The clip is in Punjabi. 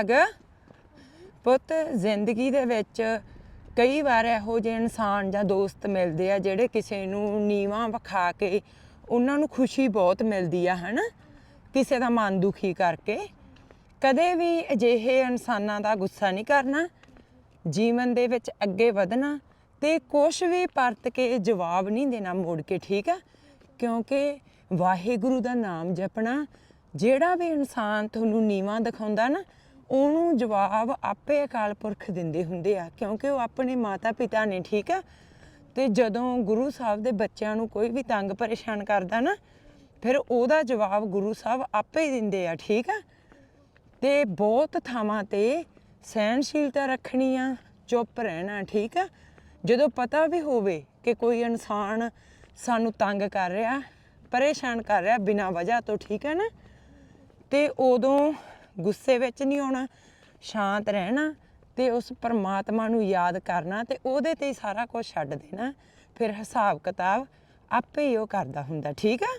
ਅਗ ਪੁੱਤ, ਜ਼ਿੰਦਗੀ ਦੇ ਵਿੱਚ ਕਈ ਵਾਰ ਇਹੋ ਜਿਹੇ ਇਨਸਾਨ ਜਾਂ ਦੋਸਤ ਮਿਲਦੇ ਆ ਜਿਹੜੇ ਕਿਸੇ ਨੂੰ ਨੀਵਾਂ ਵਿਖਾ ਕੇ ਉਹਨਾਂ ਨੂੰ ਖੁਸ਼ੀ ਬਹੁਤ ਮਿਲਦੀ ਆ, ਹਨਾ? ਕਿਸੇ ਦਾ ਮਨ ਦੁਖੀ ਕਰਕੇ। ਕਦੇ ਵੀ ਅਜਿਹੇ ਇਨਸਾਨਾਂ ਦਾ ਗੁੱਸਾ ਨਹੀਂ ਕਰਨਾ। ਜੀਵਨ ਦੇ ਵਿੱਚ ਅੱਗੇ ਵਧਣਾ ਤੇ ਕੁਝ ਵੀ ਪਰਤ ਕੇ ਜਵਾਬ ਨਹੀਂ ਦੇਣਾ ਮੋੜ ਕੇ, ਠੀਕ ਆ? ਕਿਉਂਕਿ ਵਾਹਿਗੁਰੂ ਦਾ ਨਾਮ ਜਪਣਾ ਜਿਹੜਾ ਵੀ ਇਨਸਾਨ ਤੁਹਾਨੂੰ ਨੀਵਾਂ ਦਿਖਾਉਂਦਾ ਨਾ ਉਹਨੂੰ ਜਵਾਬ ਆਪੇ ਅਕਾਲ ਪੁਰਖ ਦਿੰਦੇ ਹੁੰਦੇ ਆ, ਕਿਉਂਕਿ ਉਹ ਆਪਣੇ ਮਾਤਾ ਪਿਤਾ ਨੇ, ਠੀਕ ਆ? ਤੇ ਜਦੋਂ ਗੁਰੂ ਸਾਹਿਬ ਦੇ ਬੱਚਿਆਂ ਨੂੰ ਕੋਈ ਵੀ ਤੰਗ ਪਰੇਸ਼ਾਨ ਕਰਦਾ ਨਾ, ਫਿਰ ਉਹਦਾ ਜਵਾਬ ਗੁਰੂ ਸਾਹਿਬ ਆਪੇ ਹੀ ਦਿੰਦੇ ਆ, ਠੀਕ ਆ? ਤੇ ਬਹੁਤ ਥਾਵਾਂ ਤੇ ਸਹਿਣਸ਼ੀਲਤਾ ਰੱਖਣੀ ਆ, ਚੁੱਪ ਰਹਿਣਾ, ਠੀਕ ਆ? ਜਦੋਂ ਪਤਾ ਵੀ ਹੋਵੇ ਕਿ ਕੋਈ ਇਨਸਾਨ ਸਾਨੂੰ ਤੰਗ ਕਰ ਰਿਹਾ, ਪਰੇਸ਼ਾਨ ਕਰ ਰਿਹਾ ਬਿਨਾਂ ਵਜ੍ਹਾ ਤੋਂ, ਠੀਕ ਹੈ ਨਾ? ਤੇ ਉਦੋਂ ਗੁੱਸੇ ਵਿੱਚ ਨਹੀਂ ਆਉਣਾ, ਸ਼ਾਂਤ ਰਹਿਣਾ ਤੇ ਉਸ ਪਰਮਾਤਮਾ ਨੂੰ ਯਾਦ ਕਰਨਾ ਤੇ ਉਹਦੇ ਤੇ ਹੀ ਸਾਰਾ ਕੁਝ ਛੱਡ ਦੇਣਾ। ਫਿਰ ਹਿਸਾਬ ਕਿਤਾਬ ਆਪੇ ਹੀ ਉਹ ਕਰਦਾ ਹੁੰਦਾ, ਠੀਕ ਆ?